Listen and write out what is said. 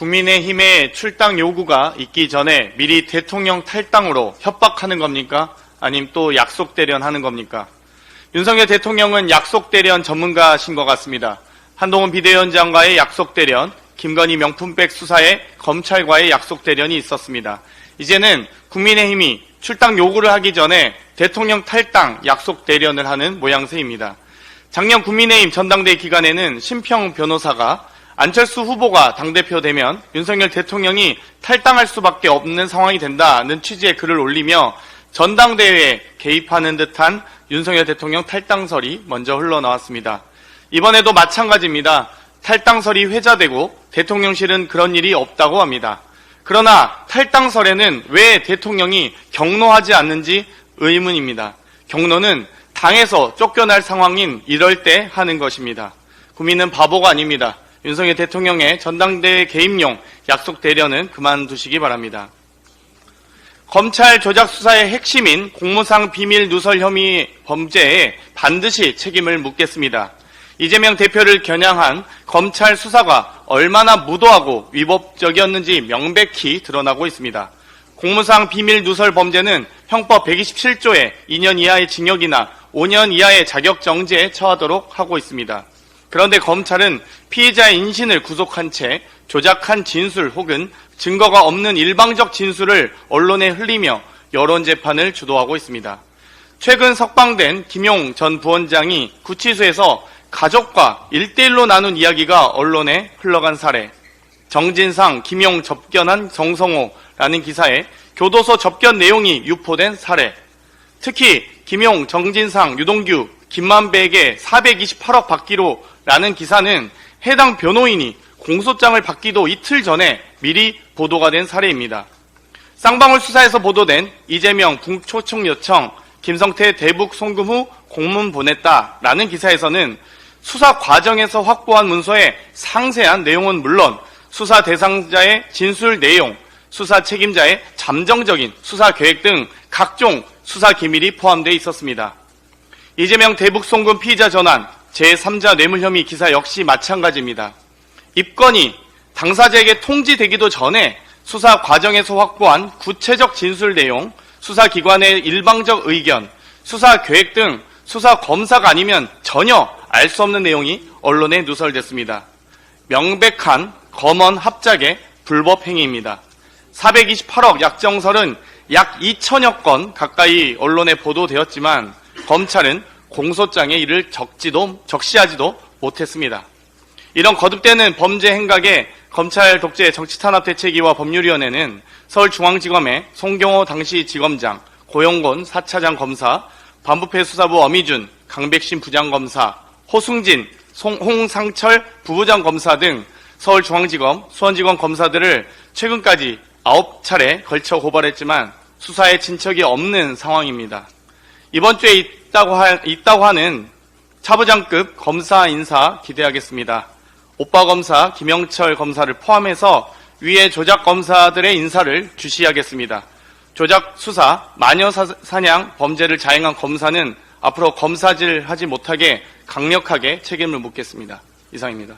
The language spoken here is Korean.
국민의힘의 출당 요구가 있기 전에 미리 대통령 탈당으로 협박하는 겁니까? 아님 또 약속 대련하는 겁니까? 윤석열 대통령은 약속 대련 전문가신 것 같습니다. 한동훈 비대위원장과의 약속 대련, 김건희 명품백 수사에 검찰과의 약속 대련이 있었습니다. 이제는 국민의힘이 출당 요구를 하기 전에 대통령 탈당 약속 대련을 하는 모양새입니다. 작년 국민의힘 전당대회 기간에는 심평 변호사가 안철수 후보가 당대표 되면 윤석열 대통령이 탈당할 수밖에 없는 상황이 된다는 취지의 글을 올리며 전당대회에 개입하는 듯한 윤석열 대통령 탈당설이 먼저 흘러나왔습니다. 이번에도 마찬가지입니다. 탈당설이 회자되고 대통령실은 그런 일이 없다고 합니다. 그러나 탈당설에는 왜 대통령이 경로하지 않는지 의문입니다. 경로는 당에서 쫓겨날 상황인 이럴 때 하는 것입니다. 국민은 바보가 아닙니다. 윤석열 대통령의 전당대회 개입용 약속 대련은 그만두시기 바랍니다. 검찰 조작 수사의 핵심인 공무상 비밀 누설 혐의 범죄에 반드시 책임을 묻겠습니다. 이재명 대표를 겨냥한 검찰 수사가 얼마나 무도하고 위법적이었는지 명백히 드러나고 있습니다. 공무상 비밀 누설 범죄는 형법 127조에 2년 이하의 징역이나 5년 이하의 자격 정지에 처하도록 하고 있습니다. 그런데 검찰은 피해자의 인신을 구속한 채 조작한 진술 혹은 증거가 없는 일방적 진술을 언론에 흘리며 여론 재판을 주도하고 있습니다. 최근 석방된 김용 전 부원장이 구치소에서 가족과 일대일로 나눈 이야기가 언론에 흘러간 사례, 정진상, 김용 접견한 정성호라는 기사에 교도소 접견 내용이 유포된 사례, 특히 김용, 정진상, 유동규, 김만배에게 428억 받기로 라는 기사는 해당 변호인이 공소장을 받기도 이틀 전에 미리 보도가 된 사례입니다. 쌍방울 수사에서 보도된 이재명 북초청 요청, 김성태 대북 송금 후 공문 보냈다라는 기사에서는 수사 과정에서 확보한 문서의 상세한 내용은 물론 수사 대상자의 진술 내용, 수사 책임자의 잠정적인 수사 계획 등 각종 수사 기밀이 포함되어 있었습니다. 이재명 대북 송금 피의자 전환 제3자 뇌물 혐의 기사 역시 마찬가지입니다. 입건이 당사자에게 통지되기도 전에 수사 과정에서 확보한 구체적 진술 내용, 수사기관의 일방적 의견, 수사 계획 등 수사 검사가 아니면 전혀 알 수 없는 내용이 언론에 누설됐습니다. 명백한 검언 합작의 불법 행위입니다. 428억 약정설은 약 2천여 건 가까이 언론에 보도되었지만 검찰은 공소장에 이를 적지도 적시하지도 못했습니다. 이런 거듭되는 범죄 행각에 검찰 독재 정치탄압 대책위와 법률위원회는 서울중앙지검의 송경호 당시 지검장, 고영곤 4차장 검사, 반부패 수사부 어미준, 강백신 부장검사, 호승진, 송- 홍상철 부부장 검사 등 서울중앙지검, 수원지검 검사들을 최근까지 9차례 걸쳐 고발했지만 수사에 진척이 없는 상황입니다. 이번 주에 있다고, 하, 있다고 하는 차부장급 검사 인사 기대하겠습니다. 오빠 검사 김영철 검사를 포함해서 위에 조작 검사들의 인사를 주시하겠습니다. 조작 수사, 마녀 사- 사냥 범죄를 자행한 검사는 앞으로 검사질 하지 못하게 강력하게 책임을 묻겠습니다. 이상입니다.